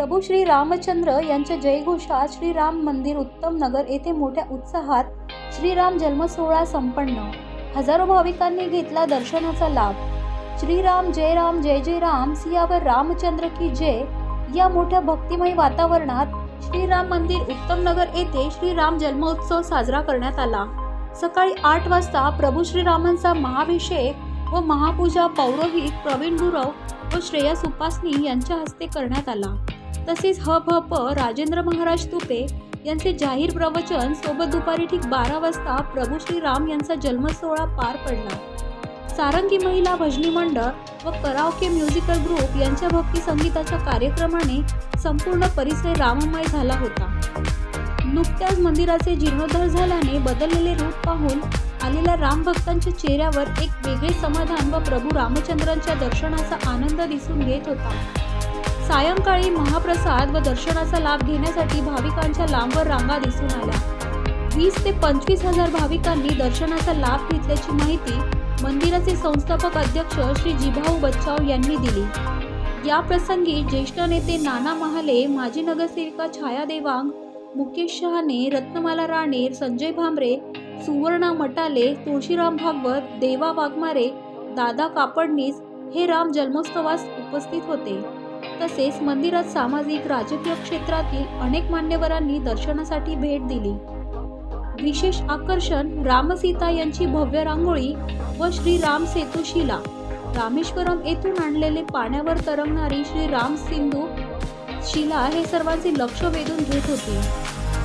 प्रभू श्री रामचंद्र यांच्या जयघोषात श्रीराम मंदिर उत्तम नगर येथे मोठ्या उत्साहात श्रीराम जन्मसोहळा संपन्न. हजारो भाविकांनी घेतला दर्शनाचा लाभ. श्रीराम जय राम जय जय राम सियावर रामचंद्र की जय. या मोठ्या भक्तिमय वातावरणात श्रीराम मंदिर उत्तम नगर येथे श्रीराम जन्मोत्सव साजरा करण्यात आला. सकाळी आठ वाजता प्रभू श्रीरामांचा महाभिषेक व महापूजा पौरोहित प्रवीण गुरव व श्रेयस उपासनी यांच्या हस्ते करण्यात आला. तसेच ह भ प राजेंद्र महाराज तुपे यांचे जाहीर प्रवचन सोबत दुपारी ठीक बारा वाजता प्रभू श्रीराम यांचा जन्मसोहळा पार पडला. सारंगी महिला भजनी मंडळ व कराओके म्युझिकल ग्रुप यांच्या भक्ती संगीताच्या कार्यक्रमाने संपूर्ण परिसर राममय झाला होता. नुकत्याच मंदिराचे जीर्णोद्धार झाल्याने बदललेले रूप पाहून आलेल्या राम भक्तांच्या चेहऱ्यावर एक वेगळे समाधान व प्रभू रामचंद्रांच्या दर्शनाचा आनंद दिसून येत होता. सायंकाळी महाप्रसाद व दर्शनाचा लाभ घेण्यासाठी भाविकांच्या लांबवर रांगा दिसून आल्या. वीस ते पंचवीस हजार भाविकांनी दर्शनाचा लाभ घेतल्याची माहिती मंदिराचे संस्थापक अध्यक्ष श्री जिभाऊ बच्चाव यांनी दिली. या प्रसंगी ज्येष्ठ नेते नाना महाले माजी नगरसेविका छाया देवांग मुकेश शहाणे रत्नमाला राणे संजय भांबरे सुवर्णा मटाले तुळशीराम भागवत देवा वाघमारे दादा कापडनीस हे राम जन्मोत्सवास उपस्थित होते. तसेच मंदिरात सामाजिक राजकीय क्षेत्रातील अनेक मान्यवरांनी दर्शनासाठी भेट दिली. विशेष आकर्षण रामसीता यांची भव्य रांगोळी व श्री राम सेतू शिला. रामेश्वरम येथून आणलेले पाण्यावर तरंगणारी श्री राम सिंधू शिला हे सर्वांचे लक्ष वेधून घेत होते.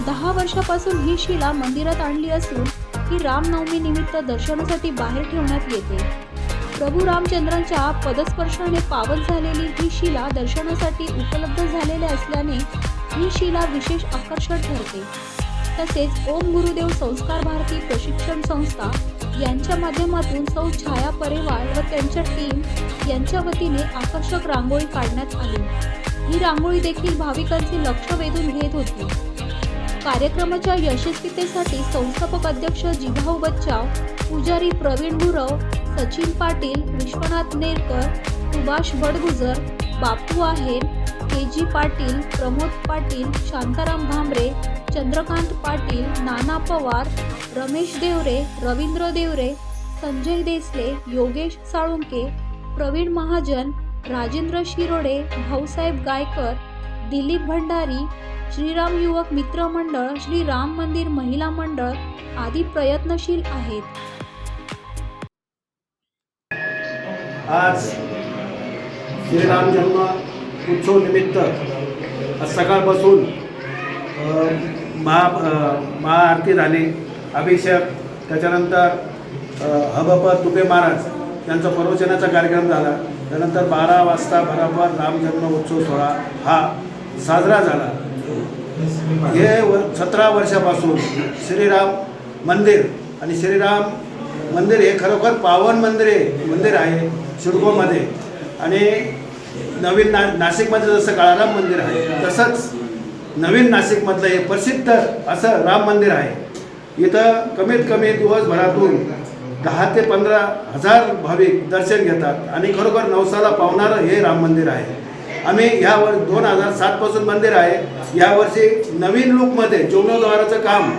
दहा वर्षापासून ही शिला मंदिरात आणली असून ही रामनवमी निमित्त दर्शनासाठी बाहेर ठेवण्यात येते. प्रभू रामचंद्रांच्या पदस्पर्शाने पावन झालेली ही शिला दर्शनासाठी उपलब्ध झालेल्या असल्याने ही शिला विशेष आकर्षण ठरते. तसेच ओम गुरुदेव संस्कार भारती प्रशिक्षण संस्था यांच्या माध्यमातून सौ छाया परिवार व त्यांच्या टीम यांच्या वतीने आकर्षक रांगोळी काढण्यात आली. ही रांगोळी देखील भाविकांचे लक्ष वेधून घेत होती. कार्यक्रमाच्या यशस्वीतेसाठी संस्थापक अध्यक्ष जिभाऊ बच्चाव पुजारी प्रवीण गुरव सचिन पाटील विश्वनाथ नेरकर सुभाष बडगुजर बापू आहेर के जी पाटील प्रमोद पाटील शांताराम भांबरे चंद्रकांत पाटील नाना पवार रमेश देवरे रवींद्र देवरे संजय देसले योगेश साळुंके प्रवीण महाजन राजेंद्र शिरोडे भाऊसाहेब गायकर दिलीप भंडारी श्रीराम युवक मित्र मंडळ श्री राम मंदिर महिला मंडळ आदी प्रयत्नशील आहेत. आज श्रीराम जन्म उत्सव निमित्त आज सकाळपासून महा महाआरती झाली. अभिषेक त्याच्यानंतर हबप तुपे महाराज यांचा प्रवचनाचा कार्यक्रम झाला. त्यानंतर बारा वाजता बराबर राम जन्म उत्सव सोहळा हा साजरा झाला. हे व सतरा वर्षापासून श्रीराम मंदिर आणि श्रीराम मंदिर हे खरोखर पावन मंदिर आहे मंदिर आहे शिडकोमध्ये आणि नवीन ना नाशिकमध्ये जसं काळाराम मंदिर आहे तसंच नवीन नाशिकमधलं हे प्रसिद्ध असं राम मंदिर आहे. इथं कमीत कमी दिवसभरातून दहा ते पंधरा हजार भाविक दर्शन घेतात आणि खरोखर नवसाला पावणारं हे राम मंदिर आहे. आम्ही ह्यावर दोन हजार सातपासून मंदिर आहे. यावर्षी नवीन लुकमध्ये जीर्णोद्धाराचं काम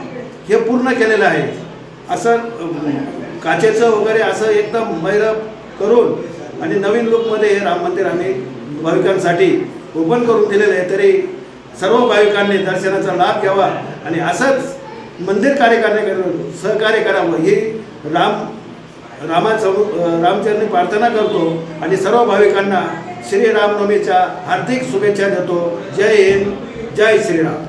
हे पूर्ण केलेलं आहे. असं काचेचं वगैरे असं एकदम मैरप करून आणि नवीन लुकमध्ये हे राम मंदिर आम्ही भाविकांसाठी ओपन करून दिलेलं आहे. तरी सर्व भाविकांनी दर्शनाचा लाभ घ्यावा आणि असंच मंदिर कार्य सहकार्य करावं. ही राम रामाचं रामचरणी प्रार्थना करतो आणि सर्व भाविकांना श्रीरामनवमीच्या हार्दिक शुभेच्छा देतो. जय हिंद जय श्रीराम.